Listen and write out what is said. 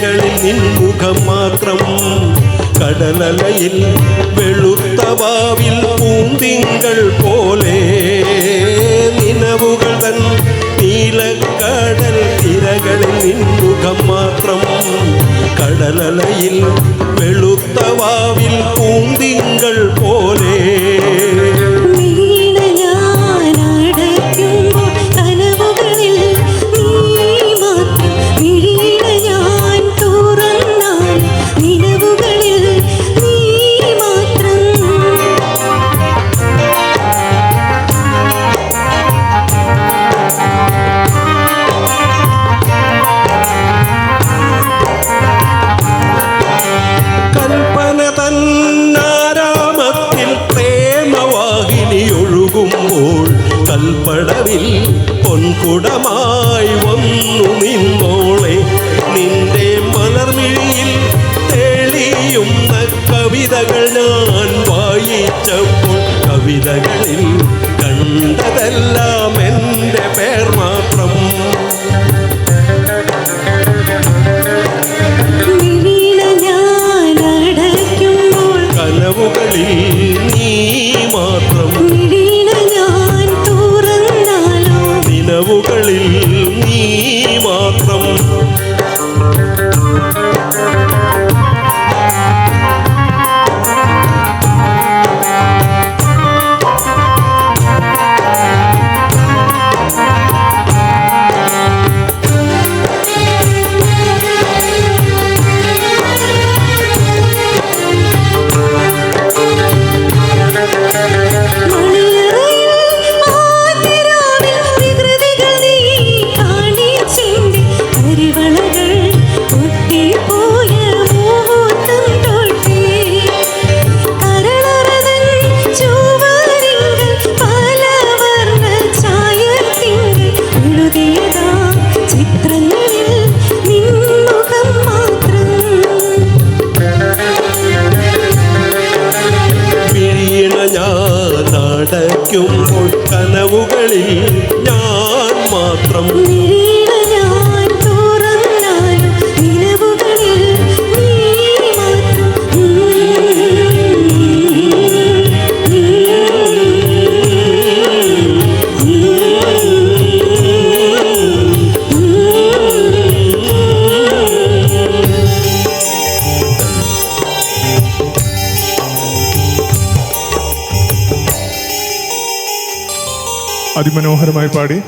கண்களில் நின் முகம் மாத்திரம். கடலலையில் வெளுத்தவாவில் பூந்திங்கள் போலே. நினவுகள் தன் நீலக்கடல் திரகளில் நின் முகம் மாத்திரம். கடலலையில் வெளுத்தவாவில் பூந்தி പൊൻകുടമായി വന്നു നിന്നോളെ. നിന്റെ മലർമിഴിയിൽ തെളിയുന്ന കവിതകൾ ഞാൻ വായിച്ചപ്പോൾ കവിതകളിൽ കണ്ടതെല്ലാം ದಿನವುಗಳು ഞാൻ അടയ്ക്കുമ്പോൾ കനവുകളിൽ ഞാൻ മാത്രം. അതിമനോഹരമായി പാടി.